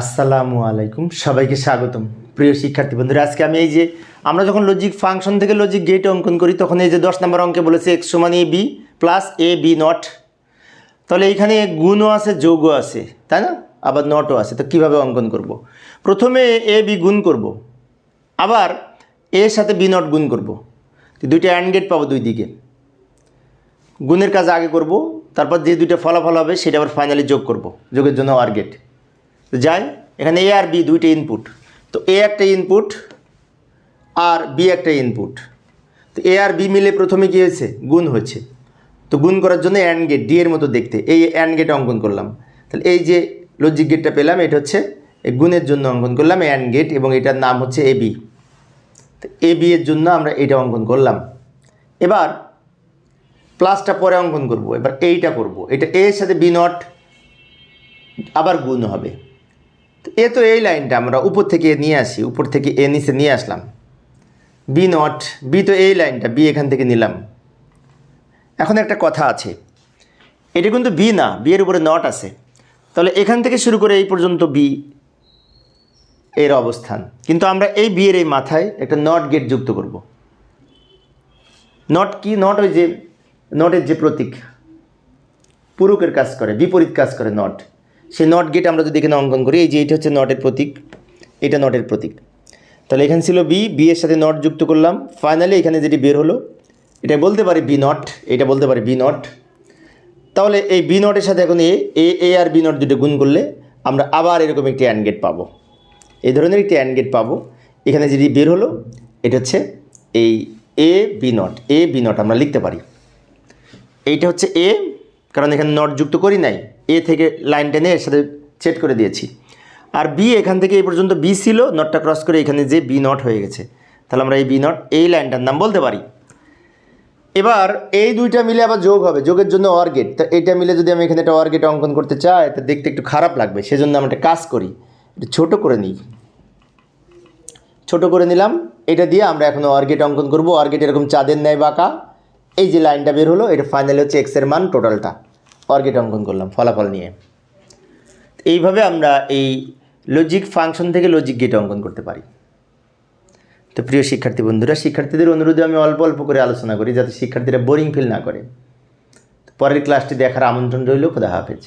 আসসালামু আলাইকুম সবাইকে স্বাগতম প্রিয় শিক্ষার্থী বন্ধুরা, আজকে আমি এই যে আমরা যখন লজিক ফাংশন থেকে লজিক গেট অঙ্কন করি, তখন এই যে দশ নম্বর অঙ্কে বলেছে এক্স সমান A B plus A B not তাহলে এইখানে গুণও আছে, যোগও আছে, তাই না আবার নটও আছে তো কীভাবে অঙ্কন করব। প্রথমে এ বি গুণ করব। আবার এর সাথে বি নট গুণ করব। তো দুইটা অ্যান্ড গেট পাবো দুই দিকে গুণের কাজ আগে করব, তারপর যে দুইটা ফলাফল হবে, সেটা আবার ফাইনালি যোগ করব, যোগের জন্য আর গেট তো যাই এখানে এ আর বি দুইটা ইনপুট তো এ একটা ইনপুট আর বি একটা ইনপুট তো এ আর বি মিলে প্রথমে কী হয়েছে? গুণ হয়েছে। তো গুণ করার জন্য অ্যান্ড গেট ডি এর মতো দেখতে। এই অ্যান্ড গেট অঙ্কন করলাম। তাহলে এই যে লজিক গেটটা পেলাম, এটা হচ্ছে গুণের জন্য অঙ্কন করলাম অ্যান্ড গেট এবং এটার নাম হচ্ছে এ বি তো এ বি এর জন্য আমরা এটা অঙ্কন করলাম। এবার প্লাসটা পরে অঙ্কন করব। এবার এইটা করব। এটা এর সাথে বি নট আবার গুণ হবে। এ তো এই লাইনটা আমরা উপর থেকে নিয়ে আসি, উপর থেকে এ নিচে নিয়ে আসলাম। বি নট, বি তো এই লাইনটা, বি এখান থেকে নিলাম। এখন একটা কথা আছে, এটা কিন্তু বি না, বি এর উপরে নট আছে। তাহলে এখান থেকে শুরু করে এই পর্যন্ত বি এর অবস্থান। কিন্তু আমরা এই বি এর এই মাথায় একটা নট গেট যুক্ত করব। নট কি? নট ওই যে, নটের যে প্রতীক, পুরুকের কাজ করে, বিপরীত কাজ করে নট। সেই নট গেট আমরা যদি এখানে অঙ্কন করি, এই যে এটা হচ্ছে নটের প্রতীক, এটা নটের প্রতীক। তাহলে এখানে ছিল বি বি এর সাথে নট যুক্ত করলাম। ফাইনালি এখানে যেটি বের হলো, এটা বলতে পারি বি নট এটা বলতে পারি বি নট তাহলে এই বি নটের সাথে এখন এ এ এ আর বি নট দুটো গুণ করলে আমরা আবার এরকম একটি অ্যান্ড গেট পাবো। এই ধরনের একটি অ্যান্ড গেট পাবো। এখানে যেটি বের হলো, এটা হচ্ছে এই A B not A B not আমরা লিখতে পারি। এইটা হচ্ছে এ কারণ এখানে নট যুক্ত করি নাই, এ থেকে লাইন টেনে এর সাথে সেট করে দিয়েছি। আর বি এখান থেকে এই পর্যন্ত বি ছিল নটটা ক্রস করে এখানে যে বি নট হয়ে গেছে। তাহলে আমরা এই বি নট এই লাইনটার নাম বলতে পারি। এবার এই দুইটা মিলে আবার যোগ হবে, যোগের জন্য অর গেট তা এটা মিলে যদি আমি এখানে একটা অর গেট অঙ্কন করতে চাই, তা দেখতে একটু খারাপ লাগবে, সেজন্য আমরা একটা কাজ করি। একটু ছোটো করে নিই। ছোট করে নিলাম, এটা দিয়ে আমরা এখন অর্গেট অঙ্কন করব। অর্গেট এরকম চাঁদের ন্যায় বাঁকা। এই যে লাইনটা বের হলো, এটা ফাইনালি হচ্ছে এক্সের মান টোটালটা অর্গেট অঙ্কন করলাম, ফলাফল নিয়ে। এইভাবে আমরা এই লজিক ফাংশন থেকে লজিক গেট অঙ্কন করতে পারি। তো প্রিয় শিক্ষার্থী বন্ধুরা, শিক্ষার্থীদের অনুরোধে আমি অল্প অল্প করে আলোচনা করি যাতে শিক্ষার্থীরা বোরিং ফিল না করে। পরের ক্লাসটি দেখার আমন্ত্রণ রইল, খোদা হাফেজ।